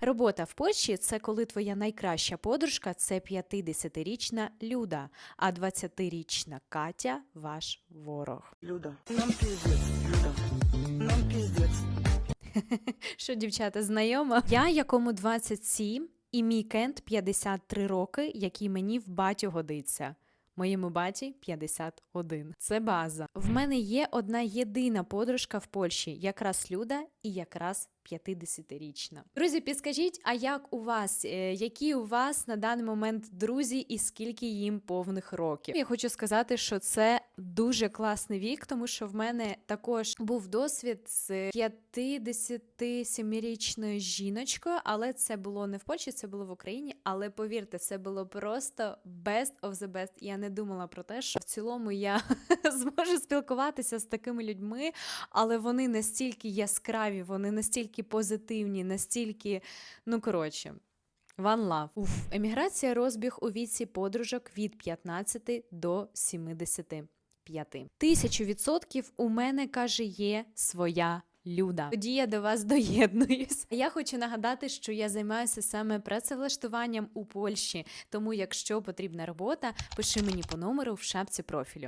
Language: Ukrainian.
Робота в Польщі це коли твоя найкраща подружка це 50-річна Люда, а 20-річна Катя ваш ворог. Люда, нам пиздец, Люда, нам пиздец. Що, дівчата, знайома? Я, якому 27, і мій кент 53 роки, який мені в батю годиться. Моєму баті 51. Це база. В мене є одна єдина подружка в Польщі, якраз Люда і якраз 50-річна. Друзі, підскажіть, а як у вас? Е, Які у вас на даний момент друзі і скільки їм повних років? Я хочу сказати, що це дуже класний вік, тому що в мене також був досвід з 57-річною жіночкою, але це було не в Польщі, це було в Україні. Але повірте, це було просто best of the best. Я не думала про те, що в цілому я зможу спілкуватися з такими людьми, але вони настільки яскраві, вони настільки позитивні, настільки, ну коротше. One love. Уф. Еміграція розбіг у віці подружок від 15 до 75. Тисячу відсотків у мене каже є своя. Люда, тоді я до вас доєднуюсь. Я хочу нагадати, що я займаюся саме працевлаштуванням у Польщі. Тому, якщо потрібна робота, пиши мені по номеру в шапці профілю.